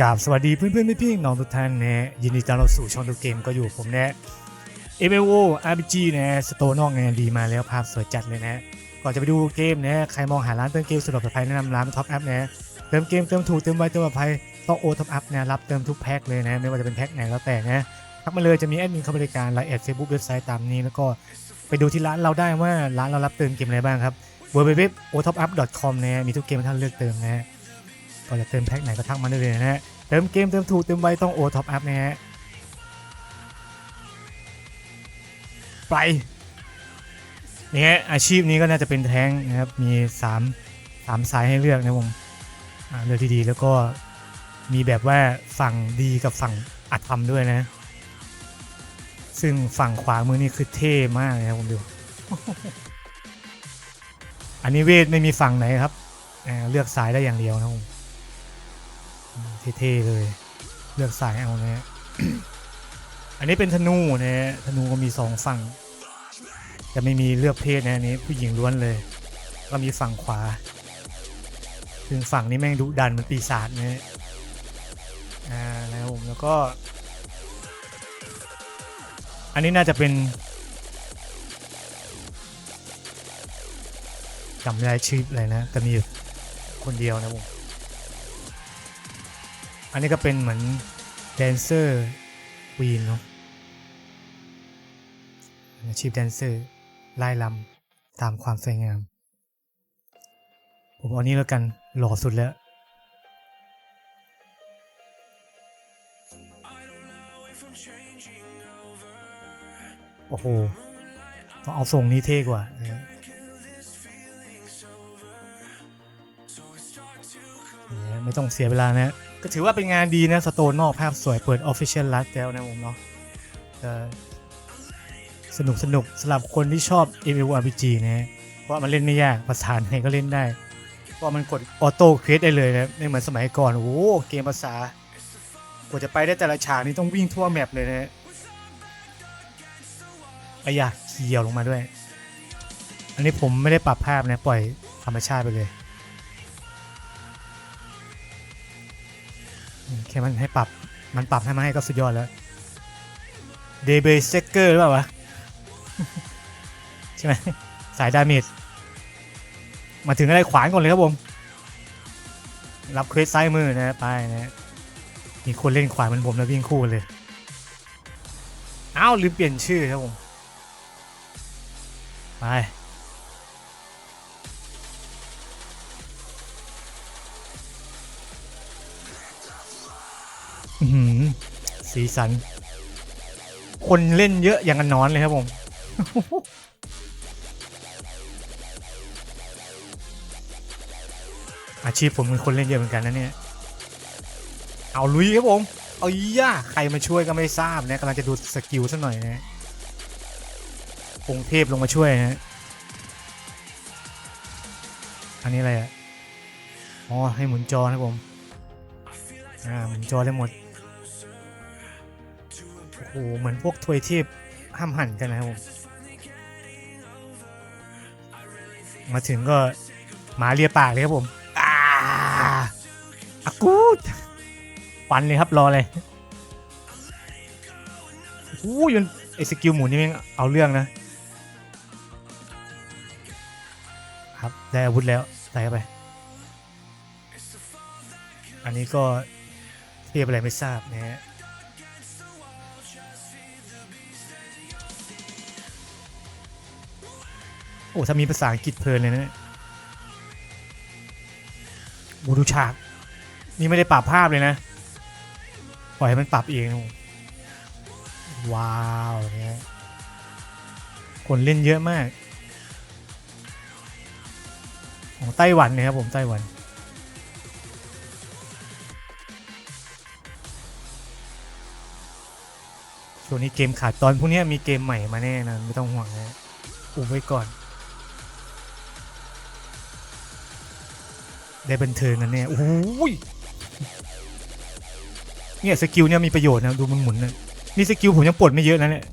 กราบสวัสดีเพื่อนๆพี่ๆน้องทุกท่านนะยินดีต้อนรับสู่ช่องดูเกมก็อยู่ผมนะ MLO RPG นะสโตนอกงานดีมาแล้วภาพสวยจัดเลยนะ ก่อนจะไปดูเกมนะใครมองหาร้านเติมเกมสะดวกปลอดภัยแนะนำร้านท็อปแอัพนะเติมเกมเติมถูกเติมไวเติมปลอดภัยต้องโอท็อปอัพนะรับเติมทุกแพ็คเลยนะไม่ว่าจะเป็นแพ็คไหนแล้วแต่นะทักมาเลยจะมีแอดมินเข้าบริการไลน์แอดเฟซบุ๊กเว็บไซต์ตามนี้แล้วก็ไปดูที่ร้านเราได้ว่าร้านเรารับเติมเกมอะไรบ้างครับ www.otopup.com นะมีทุกเกมให้ท่านเลือกเติมนะก็จะเติมแพ็คไหนก็ทักมาได้เลยนะฮะ เติมเกมเติมถูกเติมไวต้องโอท็อปอัพนะฮะไปนี่ฮะอาชีพนี้ก็น่าจะเป็นแท้งนะครับมี3 3สายให้เลือกนะผมอ่าเลือกที่ดีแล้วก็มีแบบว่าฝั่งดีกับฝั่งอัดทำด้วยนะ ซึ่งฝั่งขวามือนี่คือเท่มากเลยครับผมดูอันนี้เวทไม่มีฝั่งไหนครับอ่าเลือกสายได้อย่างเดียวนะครับผม เท่ๆเลย เลือกสายเอานะฮะอันนี้เป็นธนูนะฮะธนูก็มีสองฝั่งจะไม่มีเลือกเพศนะอันนี้ผู้หญิงล้วนเลย ก็มีฝั่งขวาถึงฝั่งนี้แม่งดุดันเหมันปีศาจนะฮะอ่านะครับผมแล้วก็ อันนี้น่าจะเป็นจำไม่ได้ชื่ออะไรนะแต่มีอยู่คนเดียวนะผม อันนี้ก็เป็นเหมือนแดนเซอร์ควีนเนาะอาชีพแดนเซอร์ไล่ลำตามความสวยงาม ผมเอานี้แล้วกันหล่อสุดแล้วโอ้โหต้องเอาทรงนี้เท่กว่าเนี่ยไม่ต้องเสียเวลานะ ก็ถือว่าเป็นงานดีนะสโตนนอกภาพสวยเปิด Official l a s t แล้วนะผมเนาะสนุกสนุกสำหรับคนที่ชอบ MMORPG นะ เพราะมันเล่นไม่ยากภาษาไหนก็เล่นได้ เพราะมันกดออโต้ครีเอทได้เลยนะไม่เหมือนสมัยก่อนโอ้เกมภาษากว่าจะไปได้แต่ละฉากนี่ต้องวิ่งทั่วแมปเลยนะฮะอายะเขียวลงมาด้วย อันนี้ผมไม่ได้ปรับภาพนะ ปล่อยธรรมชาติไปเลย แค่มันให้ปรับ มันปรับให้มาให้ก็สุดยอดแล้วเดเบเซเกอร์หรือเปล่าวะ ใช่ไหมสายดาเมจมาถึงอะไรขวานก่อนเลยครับผม รับเควสซ้ายมือนะไปนะมีคนเล่นขวานเหมันผมแล้ววิ่งคู่เลยอ้าวลืมเปลี่ยนชื่อครับผม ไป สีสัน คนเล่นเยอะอย่างกันนอนเลยครับผม อาชีพผมเป็นคนเล่นเยอะเหมือนกันนะเนี่ย เอาลุยครับผม เอาย่าใครมาช่วยก็ไม่ทราบนะกำลังจะดูสกิลสักหน่อยนะองค์เทพลงมาช่วยนะอันนี้อะไรอะอ๋อให้หมุนจอนะครับผม อ่าหมุนจอได้หมด โอ้โหเหมือนพวกทวยเทพห้ามหันกันนะครับผมมาถึงก็หมาเลียปากเลยครับผมอาอากูดฟันเลยครับรอเลยโอ้โหยมันไอสกิลหมุนนี่แม่งเอาเรื่องนะ ครับได้อาวุธแล้วใส่เข้าไป อันนี้ก็เทียบอะไรไม่ทราบนะฮะ โอ้ถ้ามีภาษาอังกฤษเพลินเลยนะเนี่ยโอ้ดูฉาก นี่ไม่ได้ปรับภาพเลยนะ ปล่อยให้มันปรับเอง ว้าวเนี่ยคนเล่นเยอะมาก ของไต้หวันนะครับผมไต้หวันช่วงนี้เกมขาดตอนพวกนี้มีเกมใหม่มาแน่นะไม่ต้องห่วงนะอุบไว้ก่อน ได้บันเทิงกันเนี่ยโอ้ยเนี่ยสกิลเนี่ยมีประโยชน์นะดูมันหมุนนะนี่สกิลผมยังปลดไม่เยอะนะเนี่ย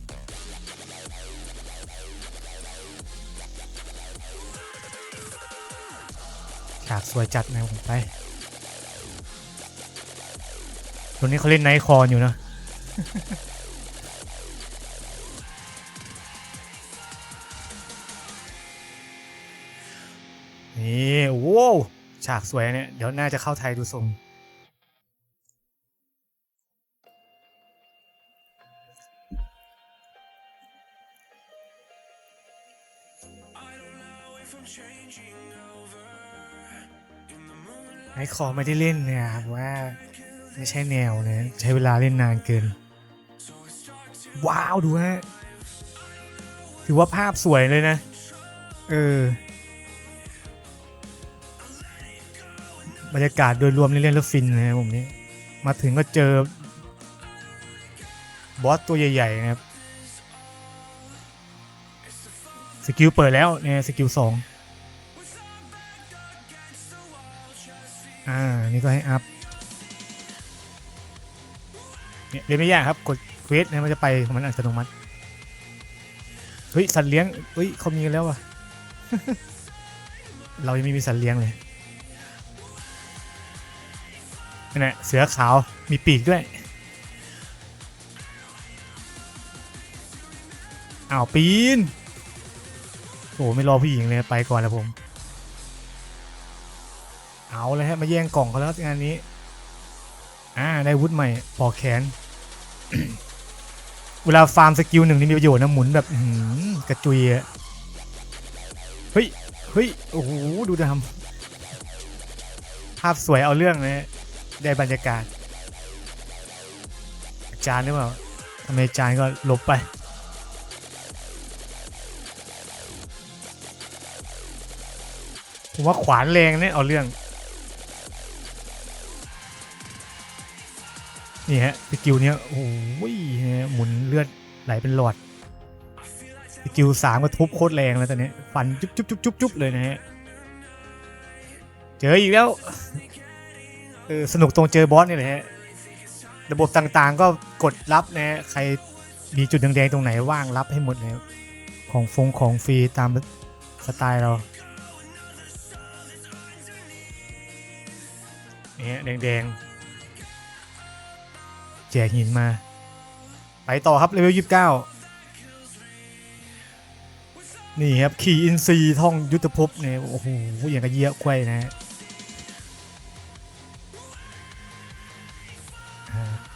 ฉากสวยจัดนะผมไปตัวนี้เขาเล่นไนท์คอร์อยู่นะนี่โอ้ ฉากสวยเนี่ย เดี๋ยวน่าจะเข้าไทยดูทรงไอ้คอไม่ได้เล่นเนี่ยครับว่า ไม่ใช่แนวเนะใช้เวลาเล่นนานเกิน ว้าว ดูฮะ ถือว่าภาพสวยเลยนะ เออ บรรยากาศโดยรวมเล่นแล้วฟินนะครับผมนี่มาถึงก็เจอบอสตัวใหญ่ๆนะครับสกิลเปิดแล้วเนี่ยสกิลสองอ่า นี่ก็ให้อัพเนี่ยเรียนไม่ยากครับ กดเควสเนี่ยมันจะไปของมันอัตโนมัติ เฮ้ย สัตว์เลี้ยง เฮ้ยเขามีกันแล้วอะ เรายังไม่มีสัตว์เลี้ยงเลย นี่นแหละเสือขาวมีปีกด้วยอ้าวปีนโอ้ไม่รอผู้หญิงเลยไปก่อนแล้วผม เอาเลยฮะมาแย่งกล่องเขาแล้วงานนี้อ่าได้วุธใหม่ปอกแขน เวลาฟาร์มสกิลหนึ่งนี่มีประโยชน์นะหมุนแบบหือกระจุยอะเฮ้ยเฮ้ยโอ้โหดูดำภาพสวยเอาเรื่องเลย ได้บรรยากาศ อาจารย์หรือเปล่าทำไมอาจารย์ก็หลบไป ผมว่าขวานแรงเนี่ยเอาเรื่อง นี่ฮะสกิลเนี้ยโอ้ยหมุนเลือดไหลเป็นหลอดสกิลสามก็ทุบโคตรแรงแล้วตอนนี้ฟันจุ๊บจุ๊บจุ๊บจุ๊บจุ๊บเลยนะฮะ เจออีกแล้ว เออสนุกตรงเจอบอสนี่แหละฮะระบบต่างๆ ก็กดรับนะฮะใครมีจุดแดงๆตรงไหนว่างรับให้หมดเลยของฟงของฟรีตามสไตล์เราเนี่ยแดงๆ แจกหินมา ไปต่อครับเลเวลยี่สิบเก้านี่ครับ ขี่อินซีท่องยุทธภพเนี่ยโอ้โหอย่างกระเยียะควยนะฮะ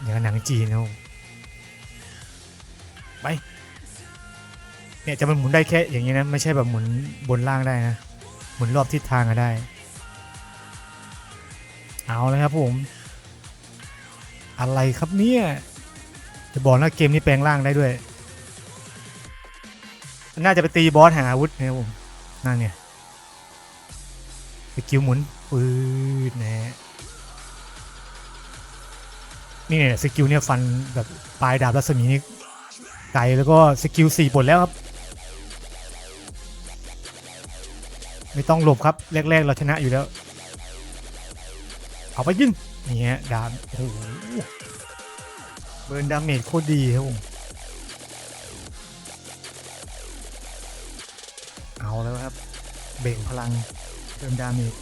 อย่างกับหนังจีนนะไป เนี่ยจะมันหมุนได้แค่อย่างนี้นะ ไม่ใช่แบบหมุนบนล่างได้นะ หมุนรอบทิศทางก็ได้ เอาเลยครับผม อะไรครับเนี่ย จะบอกนะเกมนี้แปลงร่างได้ด้วย น่าจะไปตีบอสหาอาวุธนะครับผมนั่นเนี่ยสกิลหมุนปืดนะฮะ นี่เนี่ยสกิลเนี่ยฟันแบบปลายดาบรัศมีนี่ไกลแล้วก็สกิลสี่ปลดแล้วครับ ไม่ต้องหลบครับแรกๆเราชนะอยู่แล้ว เอาไปยิงนี่ฮะดาบโอ้โหเบิร์นดาเมจโคตรดีครับผมเอาแล้วครับ เบ่งพลังเติมดาเมจ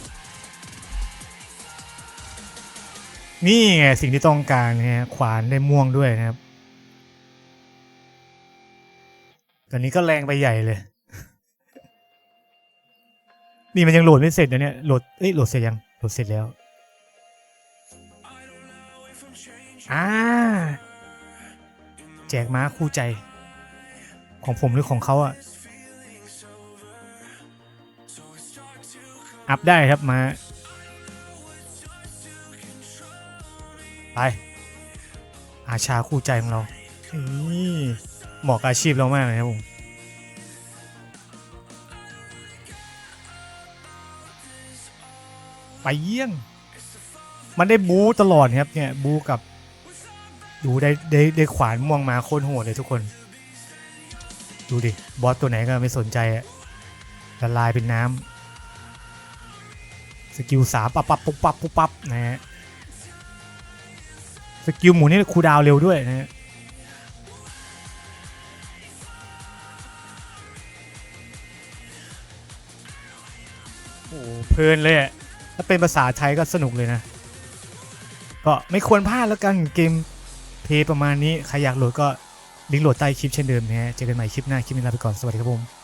นี่ไงสิ่งที่ต้องการนะฮะขวานได้ม่วงด้วยนะครับ ตอนนี้ก็แรงไปใหญ่เลย นี่มันยังโหลดไม่เสร็จนะเนี่ยโหลดเอ้ยโหลดเสร็จยังโหลดเสร็จแล้วอ่าแจกม้าคู่ใจ ของผมหรือของเขาอะอัพได้ครับมา ไปอาชาคู่ใจของเราเหมาะกับอาชีพเรามากเลยครับผมไปเยี่ยง มันได้บูตลอดครับเนี่ยบูกับดูได้ได้ได้ขวานม่วงมาโคตรโหดเลยทุกคน ดูดิ บอสตัวไหนก็ไม่สนใจอะละลายเป็นน้ำสกิลสามปับปับปุ๊บปับปุ๊บปับนะฮะ สกิลหมูนี่คูดาวเร็วด้วยนะฮะโอ้โหเพลินเลยอะถ้าเป็นภาษาไทยก็สนุกเลยนะ ก็ไม่ควรพลาดแล้วกันเกมเพลย์ประมาณนี้ ใครอยากโหลดก็ลิงก์โหลดใต้คลิปเช่นเดิมนะฮะเจอกันใหม่คลิปหน้า คลิปนี้ลาไปก่อน สวัสดีครับผม